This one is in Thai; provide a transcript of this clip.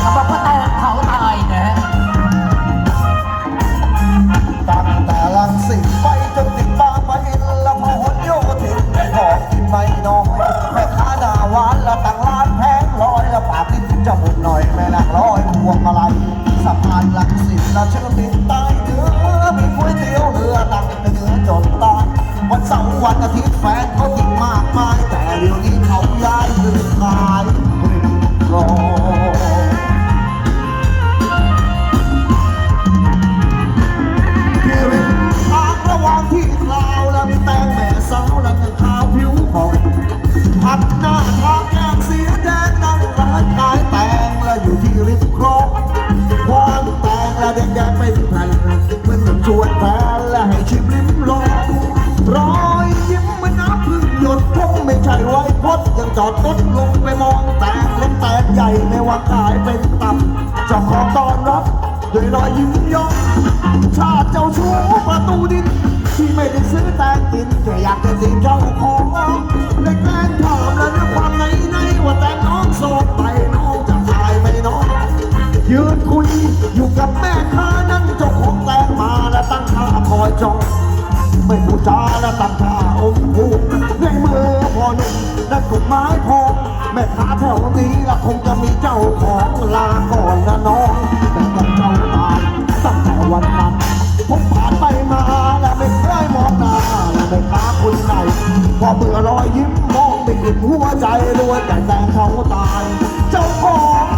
เขาบอกว่าแตงเขาตายนะตั้งแต่ลังสิตไปจนติดบางปะอินและพหนโยธินของกินไม่น้อยแม่ค้าหน้าหวานละตั้งร้านแพงลอยละปากลิ้นจะหมุนหน่อยแม่นางร้อยพวงมาลัยสะพานลังสิตละเชื่อมบิดใต้ จอดรถลงไปมองแตงเล็กแตงใหญ่ในวันขายเป็นตับเจ้าของต้อนรับด้วยรอยยิ้มย่องชาติเจ้าชู้ประตูดิน ที่ไม่ได้ซื้อแต่กินแค่อยากจะสิงเจ้าของเลยแกล้งถามแล้วด้วยความในในว่าแต่น้องโสดไปน้องจะตายไหมน้อง ยืนคุยอยู่กับแม่ค้า ไม่พูดจาและตั้งท่าอมพูในมือพอหนุ่มและกฎหมายพองแม่ค้าแถวนี้ละคงจะมีเจ้าของลาก่อนนะน้องแต่ต้องเจ้าตายตั้งแต่วันนั้นผมผ่านไปมาและไม่เคยมองหน้าและไม่ค้าคุณไหนพอเบื่อรอยยิ้มมองไม่เห็นหัวใจรวยแต่แต่เขาตาย เจ้าของ